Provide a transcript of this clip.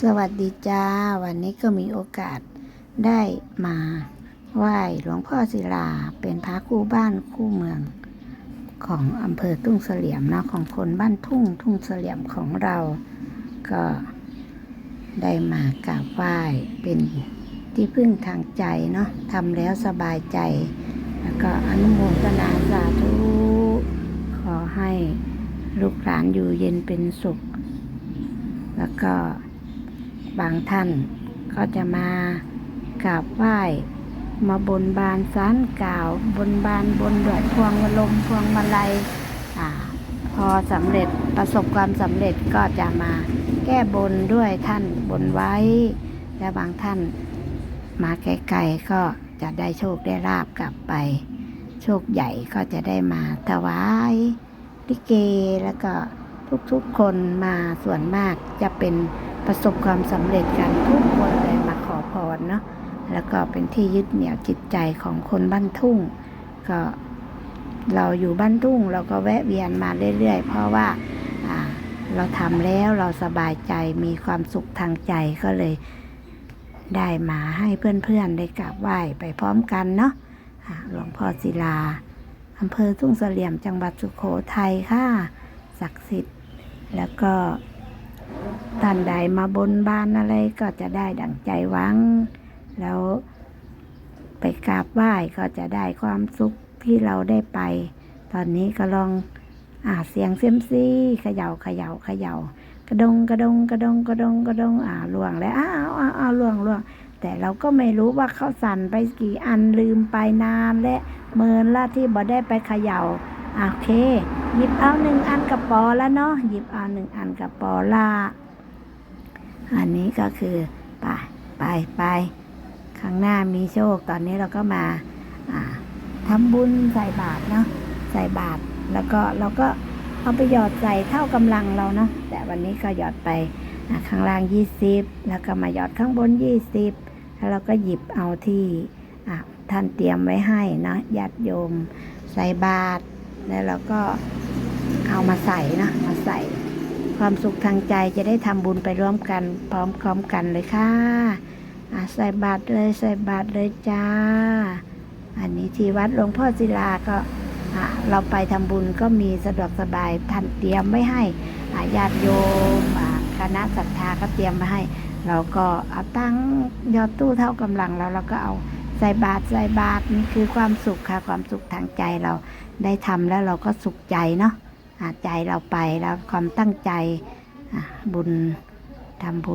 สวัสดีจ้า วันนี้ก็มีโอกาสได้มาไหว้หลวงพ่อศิลาเป็นพระคู่บ้านคู่เมืองของอำเภอทุ่งเสลี่ยมเนาะของคนบ้านทุ่งทุ่งเสลี่ยมของเราก็ได้มากราบไหว้เป็นที่พึ่งทางใจเนาะทำแล้วสบายใจ แล้วก็อนุโมทนาสาธุขอให้ลูกหลานอยู่เย็นเป็นสุข แล้วก็ บางท่านก็จะมากราบไหว้ มาบนบานสารกล่าว บนบานบนดอกพวงมาลมพวงมาลัยพอสำเร็จประสบความสำเร็จก็จะมาแก้บนด้วยท่านบนไว้ และบางท่านมาไกลๆก็จะได้โชคได้ลาบกลับไป โชคใหญ่ก็จะได้มาถวายลิเกแล้วก็ทุกๆคนมาส่วนมากจะเป็น ประสบความสำเร็จกันทุกคนเลยมาขอพรเนาะแล้วก็เป็นที่ยึดเหนี่ยวจิตใจของคนบ้านทุ่ง ก็เราอยู่บ้านทุ่ง เราก็แวะเวียนมาเรื่อยๆ เพราะว่าเราทำแล้วเราสบายใจมีความสุขทางใจก็เลยได้มาให้เพื่อนๆได้กราบไหว้ไปพร้อมกันเนาะหลวงพ่อศิลาอำเภอทุ่งเสลี่ยมจังหวัดสุโขทัยค่ะศักดิ์สิทธิ์แล้วก็ ท่านใดมาบนบานอะไรก็จะได้ดั่งใจหวัง แล้วไปกราบไหว้ก็จะได้ความสุขที่เราได้ไป ตอนนี้ก็ลองอ่าเสียงเซียมซีเขย่าเขย่าเขย่ากระดงกระดงกระดงกระดงกระดงอ่าล่วงแล้วอ้าวอ้าวอ้าวล่วงล่วงแต่เราก็ไม่รู้ว่าเขาสั่นไปกี่อันลืมไปนานและเมินละที่บ่ได้ไปเขย่าโอเค หยิบเอาหนึ่งอันกับปอแล้วเนาะหยิบเอาหนึ่งอันกับปอละ อันนี้ก็คือไปไปไปข้างหน้ามีโชค ตอนนี้เราก็มาอ่าทำบุญใส่บาตรเนาะใส่บาตรแล้วก็เราก็เอาไปหยอดใส่เท่ากำลังเราเนาะแต่วันนี้ก็หยอดไปข้างล่างยี่สิบแล้วก็มาหยอดข้างบนยี่สิบแล้วเราก็หยิบเอาที่ท่านเตรียมไว้ให้นะญาติโยมใส่บาตรแล้วเราก็เอามาใส่นะมาใส่ ความสุขทางใจจะได้ทำบุญไปร่วมกัน พร้อมๆกันเลยค่ะใส่บาตรเลยใส่บาตรเลยจ้า อันนี้ที่วัดหลวงพ่อศิลาก็เราไปทำบุญก็มีสะดวกสบายท่านเตรียมไว้ให้ญาติโยมคณะศรัทธาก็เตรียมมาให้ เราก็เอาตั้งยอดตู้เท่ากำลังแล้วเราก็เอาใส่บาตรใส่บาตรนี่คือความสุขค่ะความสุขทางใจเราได้ทำแล้วเราก็สุขใจเนาะ ใจเราไปแล้วความตั้งใจบุญทำบุญ